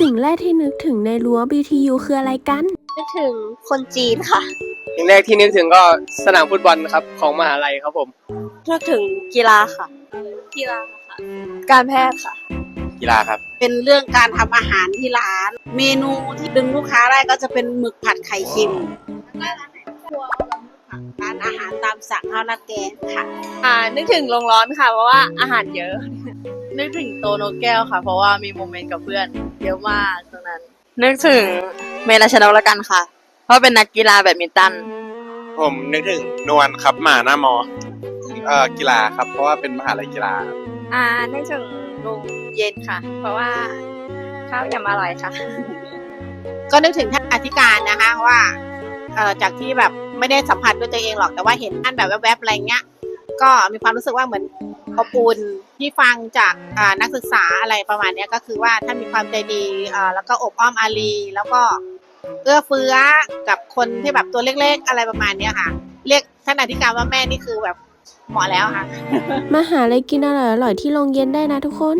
สิ่งแรกที่นึกถึงในรั้ว BTU คืออะไรกัน นึกถึงคนจีนค่ะอย่างแรกที่นึกถึงก็สนามฟุตบอลครับของมหาลัยครับผม นึกถึงกีฬาค่ะ กีฬาค่ะ การแพทย์ค่ะ กีฬาครับ เป็นเรื่องการทำอาหารที่ร้าน เมนูที่ดึงลูกค้าได้ก็จะเป็นหมึกผัดไข่เค็มแล้วก็ร้านไหนครัวร้านอาหารตามสั่งข้าวราดแกงค่ะ อ่า นึกถึงโรงร้อนค่ะ เพราะว่าอาหารเยอะ นึกถึงโตโนแก้วค่ะ เพราะว่ามีโมเมนต์กับเพื่อนเยอะมากตรงนั้น นึกถึงเมลาชนกละกันค่ะ เพราะเป็นนักกีฬาแบดมินตัน ผมนึกถึงนวลครับหมาหน้ามอเอ่อกีฬาครับ เพราะว่าเป็นมหาลัยกีฬาอ่านึกถึงลุงเย็นค่ะ เพราะว่าข้าวยำอร่อยค่ะ ก็นึกถึงท่านอธิการนะคะว่าเอ่อจากที่แบบไม่ได้สัมผัสด้วยตัวเองหรอกแต่ว่าเห็นท่านแบบแวบๆอะไรเงี้ย ก็มีความรู้สึกว่าเหมือน อบคุณที่ฟังจากนักศึกษาอะไรประมาณนี้ก็คือว่าท่านมีความใจดีแล้วก็อบอ้อมอารีแล้วก็เอื้อเฟื้อกับคนที่แบบตัวเล็กๆอะไรประมาณนี้ค่ะ เรียกท่านอธิการว่าแม่นี่คือแบบเหมาะแล้วค่ะ มาหาอะไรกินอร่อยๆที่โรงเย็นได้นะทุกคน